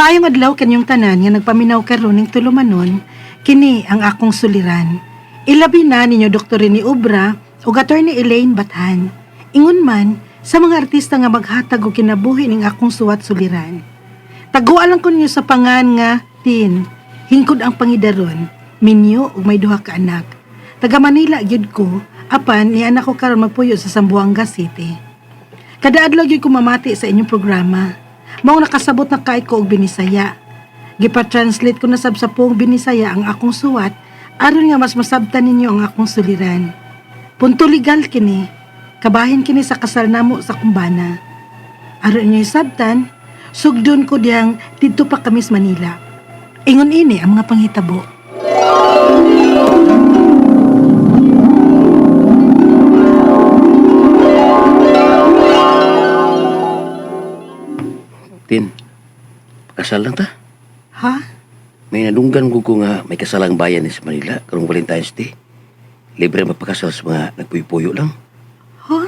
Maayong adlaw kanyong tanan nga nagpaminaw karon ning tulumanon, kini ang akong suliran. Ilabi na ninyo Dr. ni Ubra ug Attorney Elaine Bathan. Ingon man sa mga artista nga maghatag og kinabuhi ning akong suwat suliran. Tagualan ko ninyo sa pangan nga Tin. Hingkod ang pangidaron, minyo ug may duha ka anak. Taga Manila gyud ko, apan ni anak ko karon magpuyo sa Zamboanga City. Kada adlaw gyud ko mamati sa inyong programa. Mao nakasabot na kay ko og binisaya. Gipa-translate ko na sab sa puong binisaya ang akong suwat aron nga mas masabtan ninyo ang akong suliran. Punto legal kini. Kabahin kini sa kasal namo sa kumbana. Aron inyo sabtan, sugdon ko diyang didto pa kami sa Manila. Ingon ini ang mga panghitabo. Tin, kasal lang ta. Ha? May nadunggan ko ko nga may kasalang bayan ni sa Manila karong Valentine's Day. Libre mapakasal sa mga nagpuyo-puyo lang. Ha?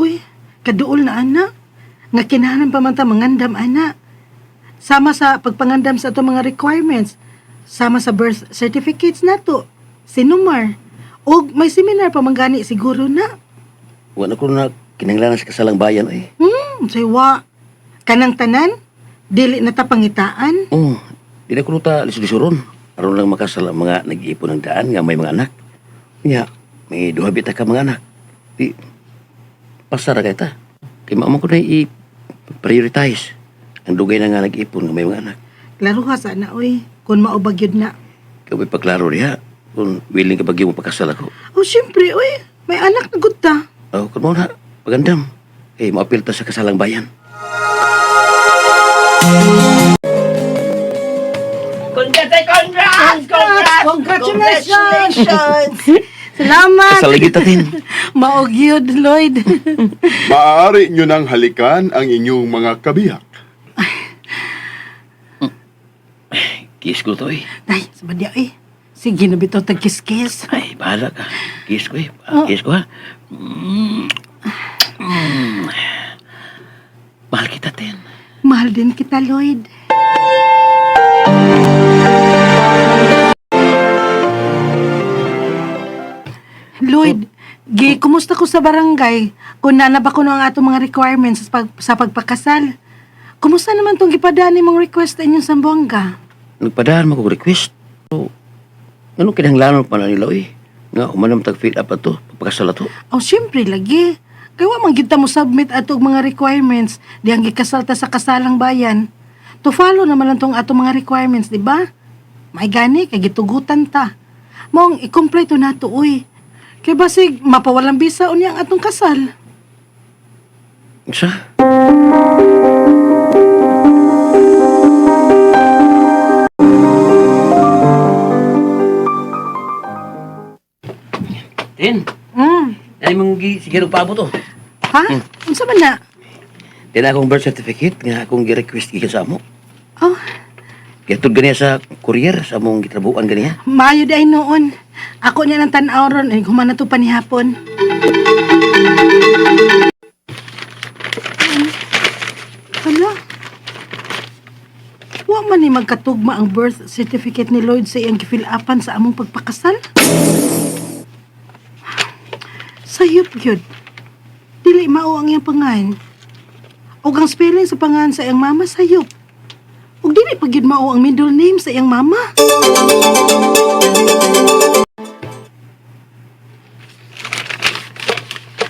Uy, kaduol na ana. Nga kinahanglan pa man ta mangandam ana. Sama sa pagpangandam sa ato mga requirements. Sama sa birth certificates nato. Sinumar. Og may seminar pa manggani siguro na. Wala ko na kinanglanan sa kasalang bayan eh. Hmm, saywa. Kanang tanan, dili na ta pangitaan. Oh, di na ko ta lisulisuron. Aron lang makasal ang mga nag-iipon ng daan nga may mga anak. Nya, may duha bita ka mga anak. Di, pasara kay ta. Kaya maamang ko na i-prioritize ang dugay na nga nag-ipon nga may mga anak. Klaro ha sana, uy. Kung maubag yun na. Kaya may paklaro diha kung willing ka bagyo mo pakasal ako. Oh, syempre, uy. May anak na gud ta. Oh, kung mo na, pagandam. Eh, maapil ta sa kasalang bayan. Congrats, congrats! Congrats! Congratulations! Salamat! Kasal lagi tatin. Maog yun, Lloyd. Maaari nyo nang halikan ang inyong mga kabiyak. Kiss ko to eh. Ay, sabadya eh. Sige na bitaw tag-kiss-kiss. Ay, bahala ka. Kiss ko eh. Ah, Kiss ko ha. Mm. Mm. Mahal kita, Tin. Mahal din kita, Lloyd. Lloyd, gi, kumusta ko sa barangay? Kung nanaba ko ang atong mga requirements sa, pag, sa pagpakasal. Kumusta naman tong gipadani mong request sa inyong Sambuanga? Nagpadaan mo ko request. So, ano kinahanglanon pa na nila eh. Nga, umanam tag-fill up ato. Pagpakasal ato. Oh, syempre lagi. Kaya man kita mo submit atong mga requirements di ang gikasalta sa kasalang bayan. To follow naman lang tong atong mga requirements, di ba? May gani, kay gitugutan ta. Mong i-complete na to, uy. Kaya basig, mapawalang bisa unya ang atong kasal. Isa? Tin, Mm. Ay mong gi sige pabo to. Ha? Unsa man na? Tin akong birth certificate nga akong gi-request gikan sa amo. Oh, Kaya tud ganiya sa courier sa among gitrabuan ganiya. maayo day noon. Ako niya ng tan-aw ron, ay humana to panihapon. Hala. Wa man ni magkatugma ang birth certificate ni Lloyd sa iyang gifill-upan sa among pagpakasal. Sayop yun. Dili mao ang iyang pangan. O ang spelling sa pangan sa iyang mama sayop. Ug dili pa gyud mao ang middle name sa iyang mama.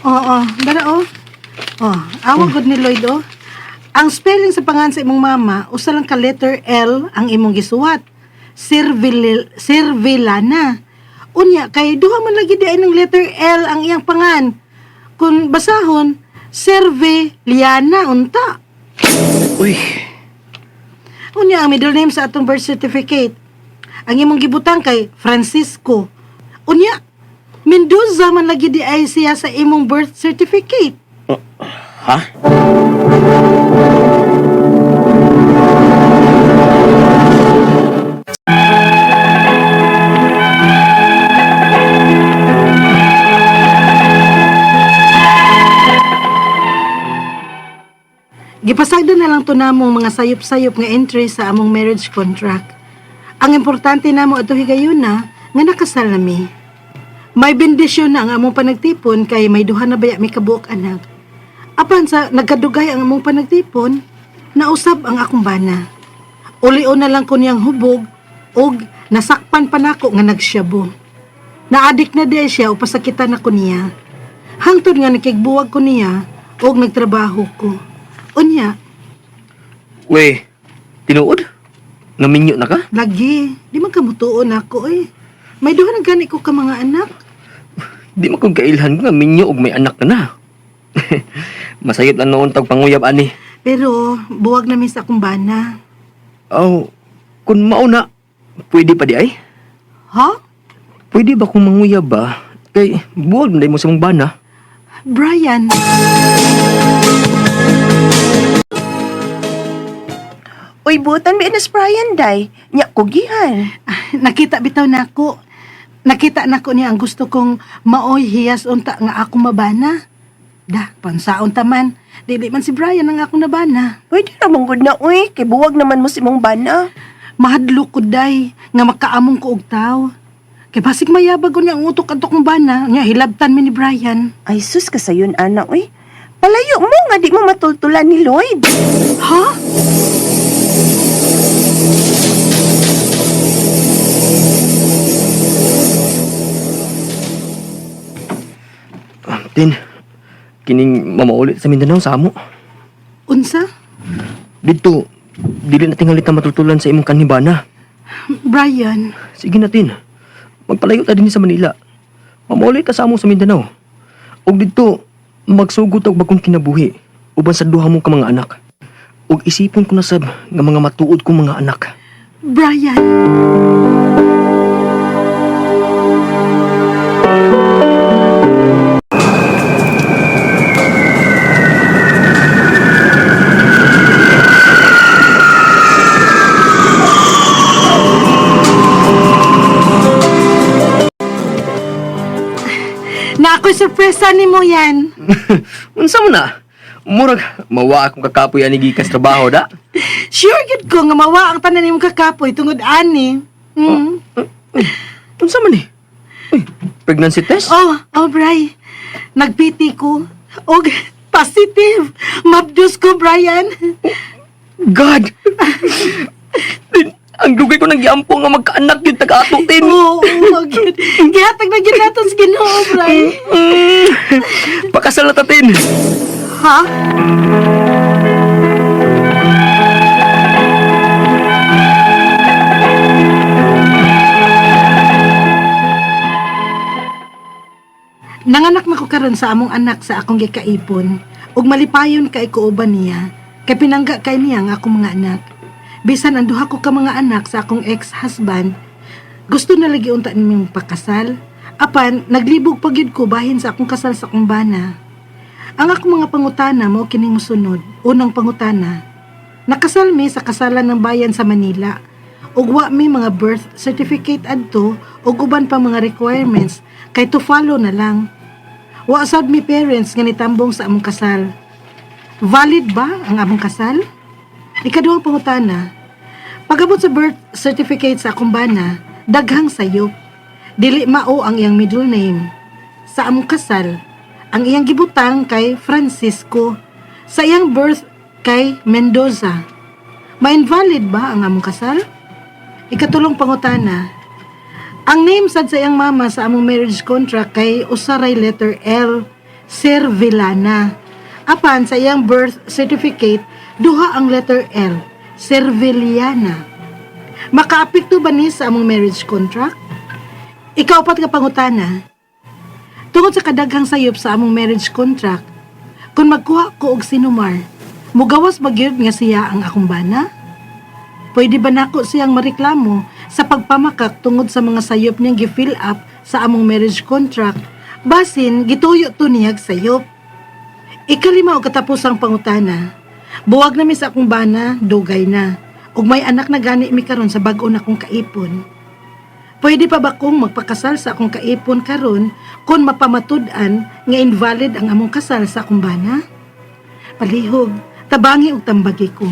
Oo, dara oh. Oh, awag gud ni Lloyd oh. Ang spelling sa pangan sa imong mama, usa lang ka letter L ang imong gisuwat. Servil Servilana. Unya kay duha man lagi di ay ng letter L ang iyang pangan. Kung basahon, Serviliana unta. Uy, Unya ang middle name sa atong birth certificate. Ang imong gibutang kay Francisco. Unya, Mendoza man lagi di ay siya sa imong birth certificate. ha? Gipasagdan na lang to namong mga sayop-sayop nga entry sa among marriage contract. Ang importante namo ato higayon na nga nakasal na mi. May bendisyon na ang among panagtipon kay may duha na baya mi kabuok anak. Apan sa nagkadugay ang among panagtipon, nausab ang akong bana. Uli-o na lang ko niyang hubog og nasakpan pa nako nga nagsyabo. Naadik na di siya o pasakitan ako niya. Hangtod nga nakigbuwag ko niya og nagtrabaho ko. Unya, We, tinuod? Naminyo na ka? lagi, di man kamutuon ako eh. May duha na gani ko ka mga anak. Di man kong kailhan nga minyo og may anak ka na. Masayot na noon tag panguyab ani. Pero buwag na mi sa akong bana. Aw, kun mauna, pwede pa di ay? Ha? Pwede ba kung manguyab ba? Kay buwag na mo sa mong bana. Brian, Uy, butan mi na Brian, day. Nya, kugihan. nakita bitaw na ako. Nakita na ko niya ang gusto kong maoy hiyas unta nga ako mabana. Da, pansaon taman. Dili man si Brian ang akong nabana. Pwede naman good na, uy. Kay buwag naman mo si mong bana. Mahadlo ko day nga makaamong ko og tao. Kay basig mayabag ko niya ang utok adto kong bana, nya hilabtan mi ni Brian. Ay, sus ka sayon, ana, uy. Palayo mo nga di mo matultulan ni Lloyd. Ha? Ah, Tin, kining mamaulit sa Mindanao sa amo. Unsa? Dito, dili na tingalit na matutulan sa imong kanibana. Brian, Sige na, Tin. Magpalayo ta din sa Manila. Mamaulit ka sa amo sa Mindanao. Og dito, magsugod og bagong kinabuhi. Uban sa duha mo ka mga anak. Og isipon ko na sab nga mga matuod kong mga anak. Brian. Sorpresa ni mo yan. Unsa mo na? Murag, mawa akong kakapoy ani gikas trabaho da. Sure gid ko nga mawa ang tanan nimo kakapoy tungod ani. Mm. Unsa man ni? Uy, pregnancy test? Oh, oh, Bri. Nagpiti ko. Og positive. Mabdus ko, Brian. God! Ang dugay ko nang giampo nga magkaanak yung taga-ato, Tin. Oo, oh, good. Gihatag na ginaton sa ginoo, Bri. Mm, pakasal na ta, Tin. Ha? Nanganak na ko karon sa among anak sa akong gikaipon ug malipayon kay ko uban niya kay pinangga kay niya ang akong mga anak. Bisan ang duha ko ka mga anak sa akong ex-husband, gusto na lagi unta nimong pakasal. Apan naglibog pa ko bahin sa akong kasal sa akong bana. Ang akong mga pangutana mo kining mosunod. Unang pangutana, nakasal mi sa kasalan ng bayan sa Manila. Ug wa mi mga birth certificate adto ug uban pa mga requirements kay to follow na lang. Wa sad mi parents nga nitambong sa among kasal. Valid ba ang among kasal? Ikaduhang pangutana, pagabot sa birth certificate sa akong bana, daghang sayop. Dili mao ang iyang middle name. Sa among kasal, ang iyang gibutang kay Francisco. Sa iyang birth kay Mendoza. Ma-invalid ba ang among kasal? Ikatulong pangutana, ang name sad sa iyang mama sa among marriage contract kay usaray letter L, Sir. Apan sa iyang birth certificate, duha ang letter L, Serviliana. Makaapekto ba ni sa among marriage contract? Ikaw pat ka pangutana. Tungod sa kadaghang sayop sa among marriage contract, kung magkuha ko og sinumar, mugawas ba gyud nga siya ang akong bana? Pwede ba nako siyang mareklamo sa pagpamakak tungod sa mga sayop niyang gi-fill up sa among marriage contract basin gituyo to niyag sayop? Ikalima o katapusang pangutana, buwag na mi sa akong bana, dugay na. Ug may anak na gani mi karon sa bag-o na kong kaipon. Pwede pa ba kong magpakasal sa akong kaipon karon kung mapamatud-an nga invalid ang among kasal sa akong bana? Palihog, tabangi ug tambagi ko.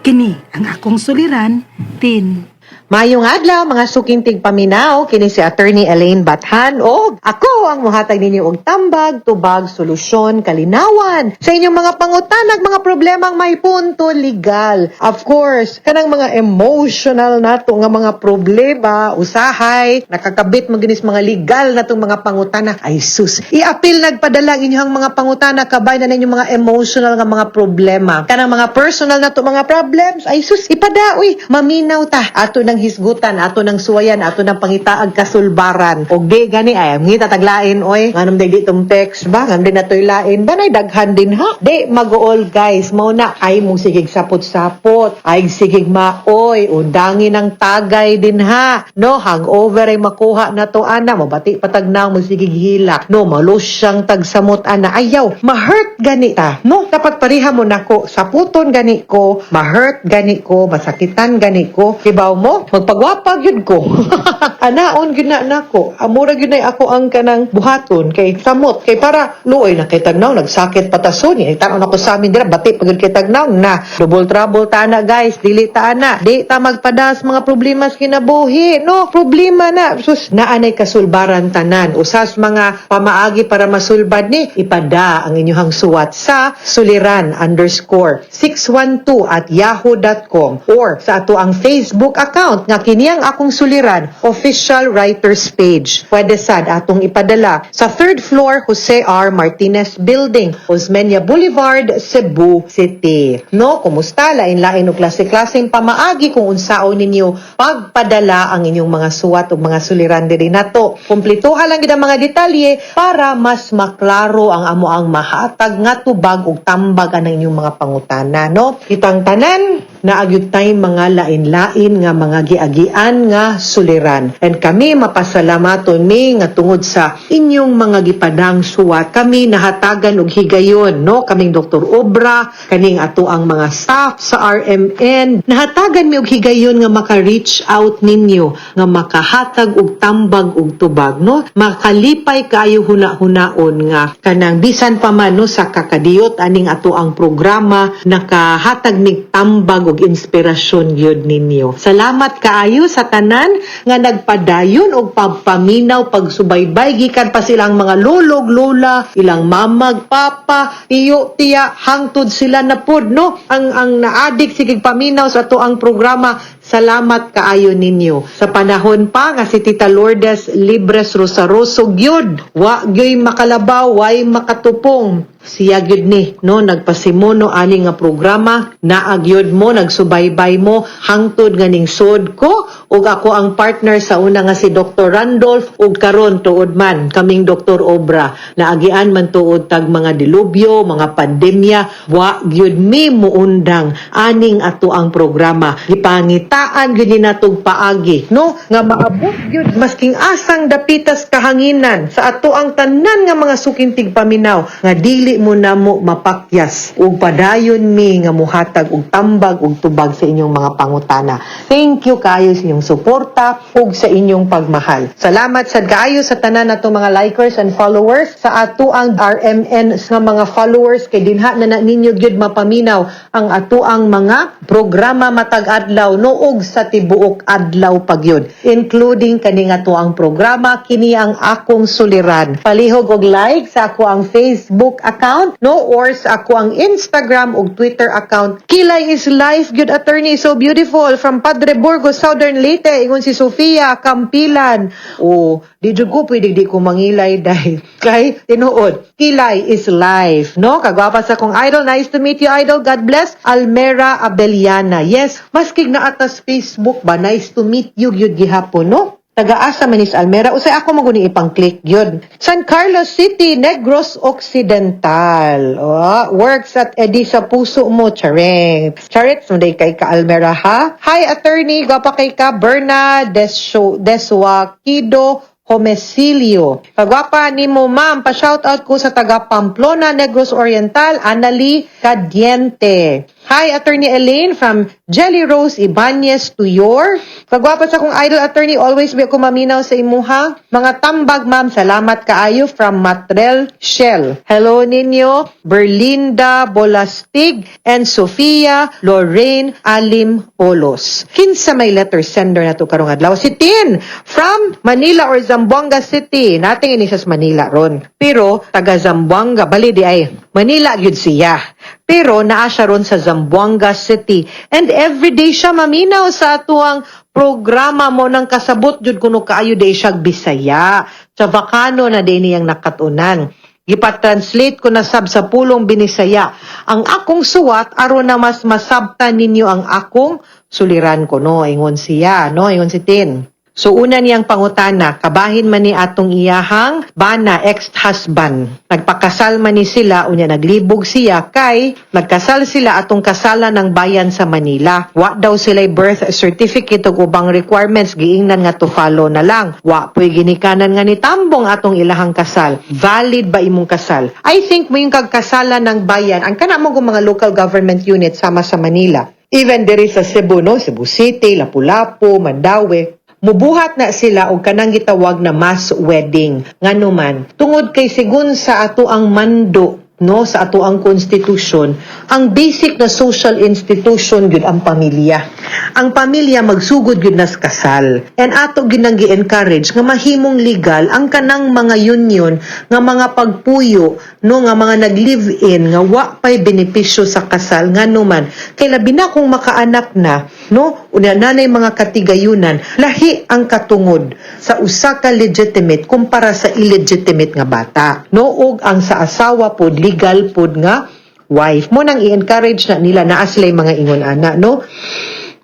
Kini ang akong suliran, tin. Mayong adlaw mga suking tigpaminaw kini si Attorney Elaine Bathan o ako ang muhatag ninyo og tambag, tubag, solusyon, kalinawan sa inyong mga pangutanag, mga problemang may punto legal. Of course, kanang mga emotional nato nga mga problema, usahay, nakakabit mo ginis mga legal natong mga pangutana. Ay sus, i-appeal nagpadala inyong mga pangutana kabay na ninyong mga emotional nga mga problema. Kanang mga personal nato mga problems, ay sus, ipadaoy, maminaw ta. Ato ng hisgutan, ato ng suwayan, ato ng pangitaag kasulbaran. Og di gani ay ngita taglain oy. Nganong di ditong text ba? Ngam din natoy lain ba nay daghan din ha? Di mag-all guys, mao ay mong sigig sapot-sapot, ay sigig maoy, undangi ng tagay din ha. No, hangover ay makuha na to ana, mabati patagnaw mo sigig hila. No, malus siyang tagsamot ana. Ayaw, ma-hurt gani ta. No, dapat pariha mo nako, saputon gani ko, ma-hurt gani ko, masakitan gani ko. Kibaw mo, magpagwapag yun ko. Anaon gyud na nako. Amura gyud na ako ang kanang buhaton kay samot kay para luoy na kay tagnaw nagsakit patason ni tanaw na ko sa amin dira bati pagud kay tagnaw na. Double trouble ta na guys. Dili ta na. Di ta magpadas mga problema sa kinabuhi no? Problema na. Sus naanay kasulbaran tanan. Usas mga pamaagi para masulbad ni ipada ang inyong suwat sa suliran underscore 612 at yahoo.com or sa ato ang Facebook account nga kini ang akong suliran official writers page. Pwede sad atong ipadala sa third floor Jose R. Martinez Building Osmeña Boulevard Cebu City. No kumusta? Lain-lain og klase-klaseng pamaagi kung unsaon ninyo pagpadala ang inyong mga suwat ug mga suliran diri nato kumplituha lang gid ang mga detalye para mas maklaro ang amo ang mahatag nga tubag ug tambag ang inyong mga pangutana no? Kitang tanan naagyud tay mga lain-lain nga mga giagian nga suliran. And kami mapasalamaton mi nga tungod sa inyong mga gipadang suwat kami nahatagan og higayon no? Kaming Dr. Obra kaning ato ang mga staff sa RMN nahatagan mi og higayon nga maka-reach out ninyo nga makahatag og tambag og tubag no? Makalipay kayo huna-hunaon nga kanang bisan pa man no? Sa kakadiyot aning ato ang programa nakahatag nig tambag og inspirasyon gyud ninyo salamat kaayo sa tanan nga nagpadayon og pagpaminaw pagsubaybay gikan pa silang mga lolog lola ilang mamag papa tiyo tiya hangtod sila na pod no ang ang naadik sigig paminaw sa ato ang programa Salamat kaayo ninyo. Sa panahon pa nga si Tita Lourdes Libres Rosaroso gyud, wa gyoy makalabaw, way makatupong. Siya gyud ni, no, nagpasimono ani nga programa, naagyod mo, nagsubaybay mo, hangtod nga ning sod ko, ug ako ang partner sa una nga si Dr. Randolph, ug karon tuod man, kaming Dr. Obra, naagian man tuod tag mga dilubyo, mga pandemya, wa gyud mi muundang aning ato ang programa. Gipangitaan gyud ni natong paagi, no? Nga maabot gyud masking asang dapitas kahanginan sa ato ang tanan nga mga sukintig paminaw nga dili mo na mo mapakyas ug padayon mi nga muhatag og tambag ug tubag sa inyong mga pangutana. Thank you kayo sa inyong suporta ug sa inyong pagmahal. Salamat sad kaayo sa tanan nato mga likers and followers sa ato ang RMN nga mga followers kay dinha na, na ninyo gyud mapaminaw ang ato ang mga programa matag adlaw noog sa tibuok adlaw pagyud including kani nga to ang programa kini ang akong suliran. Palihog og like sa ako ang Facebook account no or sa ako ang Instagram ug Twitter account. Kilay is life good attorney so beautiful from Padre Burgos Southern Leyte ingon si Sofia Campilan o di jud ko pwede di ko mangilay dahil kay tinuod Kilay is life no? Kagwapa sa kong idol nice to meet you idol. God bless. Almera Abeliana. Yes maskig na atas Facebook ba nice to meet you gyud gihapon no Taga-asa Manis Almera usay ako maguni ipang-click yun. San Carlos City, Negros Occidental. Oh, works at Edisa Puso mo, Chareng. Charit, sunday kay ka Almera ha. Hi attorney, gwapa kay ka Berna Deswa Deswakido Homesilio. Pagwapa ni mo ma'am, pa-shoutout ko sa taga Pamplona, Negros Oriental, Anali Cadiente. Hi, Attorney Elaine from Jelly Rose Ibanez to your. Kagwapas akong idol attorney, always be ako maminaw sa imuha. Mga tambag ma'am, salamat kaayo from Matrel Shell. Hello ninyo, Berlinda Bolastig and Sofia Lorraine Alim Polos. Kinsa may letter sender na to karong adlaw? Si Tin from Manila or Zamboanga City. Nating ini sa Manila ron. Pero taga Zamboanga, bali di ay Manila gyud siya. Pero naa siya ron sa Zamboanga City. And everyday siya maminaw sa atuang programa mo ng kasabot jud kuno kaayo day siya Bisaya. Sa Vakano na din niyang nakatunan. Gipa-translate ko na sab sa pulong binisaya. Ang akong suwat aron na mas masabtan ninyo ang akong suliran ko no ingon siya no ingon si Tin. So una niyang pangutana, kabahin man ni atong iyahang bana ex-husband. Nagpakasal man ni sila, unya naglibog siya kay nagkasal sila atong kasalan ng bayan sa Manila. Wa daw sila birth certificate ug ubang requirements giingnan nga to follow na lang. Wa po'y ginikanan nga ni tambong atong ilahang kasal. Valid ba imong kasal? I think mo yung kagkasalan ng bayan, ang kana mo mga local government unit sama sa Manila. Even there is sa Cebu, no? Cebu City, Lapu-Lapu, Mandawi, Mubuhat na sila og kanang gitawag na mass wedding. Ngano man, tungod kay sigun sa ato ang mando no sa ato ang konstitusyon ang basic na social institution gyud ang pamilya. Ang pamilya magsugod gyud nas kasal. And ato gyud nang gi-encourage nga mahimong legal ang kanang mga union nga mga pagpuyo no nga mga nag-live in nga wa pay benepisyo sa kasal. Ngano man kay labi na kung makaanak na no? Una nanay mga katigayunan lahi ang katungod sa usa ka legitimate kumpara sa illegitimate nga bata. No? Ug ang sa asawa pod legal pod nga wife. Mo nang i-encourage na nila naa sila mga ingon ana no?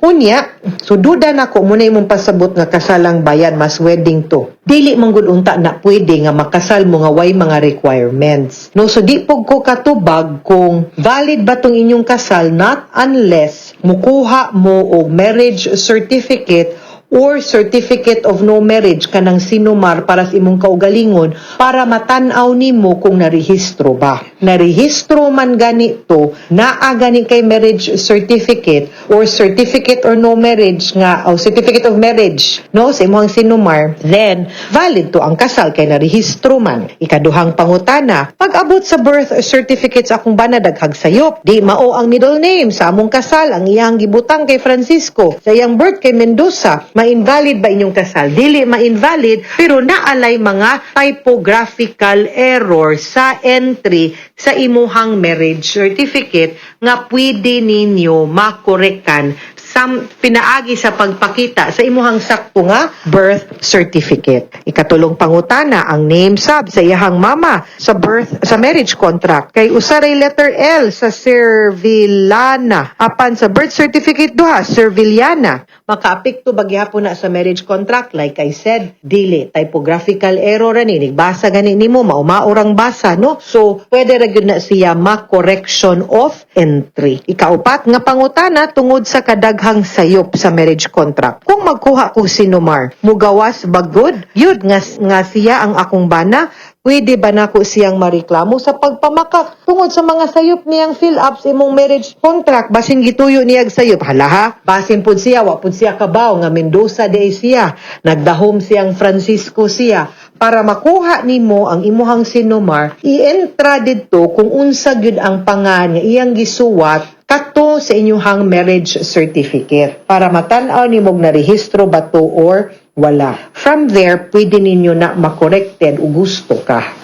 Unya, so duda na ko muna imong pasabot nga kasalang bayan mas wedding to. Dili man unta na pwede nga makasal mo nga way mga requirements. No, so di pog ko katubag kung valid ba tong inyong kasal not unless mukuha mo og marriage certificate or certificate of no marriage kanang sinumar para sa imong kaugalingon para matan-aw nimo kung narehistro ba. Narehistro man ganito, naa gani kay marriage certificate or certificate or no marriage nga o certificate of marriage no sa imong sinumar, then valid to ang kasal kay narehistro man. Ikaduhang pangutana, pag abot sa birth certificate sa akong bana daghag sayop, di mao ang middle name sa among kasal ang iyang gibutang kay Francisco, sa iyang birth kay Mendoza, ma-invalid ba inyong kasal? Dili ma-invalid, pero naalay mga typographical error sa entry sa imuhang marriage certificate nga pwede ninyo makorekan sam pinaagi sa pagpakita sa imuhang sakto nga birth certificate. Ikatulong pangutana ang name sub sa iyahang mama sa birth sa marriage contract. Kay usaray letter L sa Servillana. Apan sa birth certificate duha Serviliana makaapekto ba gihapon na sa marriage contract? Like I said dili. Typographical error ani. Nigbasa gani nimo maumaurang basa no? So pwede ra gyud na siya ma correction of entry. Ikaupat nga pangutana tungod sa kadaghang sayop sa marriage contract. Kung magkuha ko sinumar mugawas ba good? Yun nga, nga siya ang akong bana. Pwede ba nako siyang mareklamo sa pagpamakak tungod sa mga sayop niyang fill up sa imong marriage contract basin gituyo niyag sayop. Hala ha? Basin pud siya wa pud siya kabaw nga Mendoza de siya. Nagdahom siyang Francisco siya. Para makuha nimo ang imuhang sinumar i-entra didto kung unsa gyud ang pangan nga iyang gisuwat kato sa inyuhang marriage certificate para matan-aw nimog na rehistro ba to or wala. From there, pwede ninyo na makorrekted o gusto ka.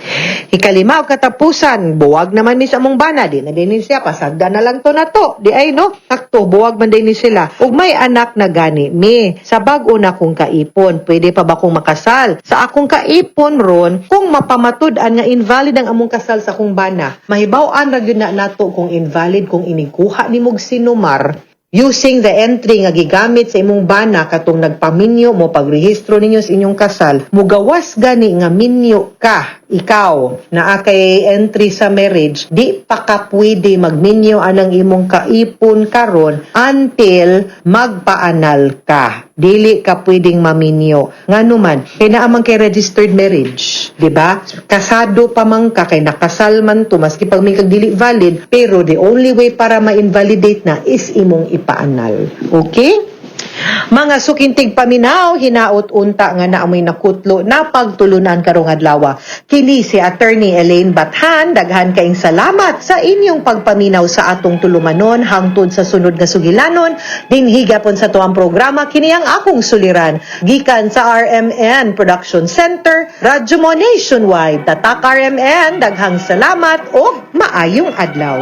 Ikalima o katapusan, buwag naman ni sa mong bana, di na din siya, pasagda na lang to na to. Di ay no, takto, buwag man din sila. Ug may anak na gani, me, sa bago na kong kaipon, pwede pa ba kong makasal? Sa akong kaipon ron, kung mapamatud-an nga invalid ang among kasal sa akong bana, mahibaw-an ra na nato kung invalid kung inikuha ni mog sinumar, using the entry nga gigamit sa imong bana katong nagpaminyo mo pagrehistro ninyo sa inyong kasal mugawas gani nga minyo ka ikaw na kay entry sa marriage, di pa ka pwede magminyo anang imong kaipon karon until magpaanal ka. Dili ka pwedeng maminyo. Nga naman, kay naamang kay registered marriage, di ba? Kasado pa man ka, kay nakasal man to, maski pag may kag dili valid, pero the only way para ma-invalidate na is imong ipaanal. Okay? Mga sukintig paminaw, hinaot unta nga naamoy nakutlo na pagtulunan karong adlaw. Kini si Attorney Elaine Bathan, daghan kaing salamat sa inyong pagpaminaw sa atong tulumanon hangtod sa sunod nga sugilanon. Dinhi gapon sa tuang programa kini ang akong suliran gikan sa RMN Production Center, Radyo Mo Nationwide. Tatak RMN, daghang salamat o maayong adlaw.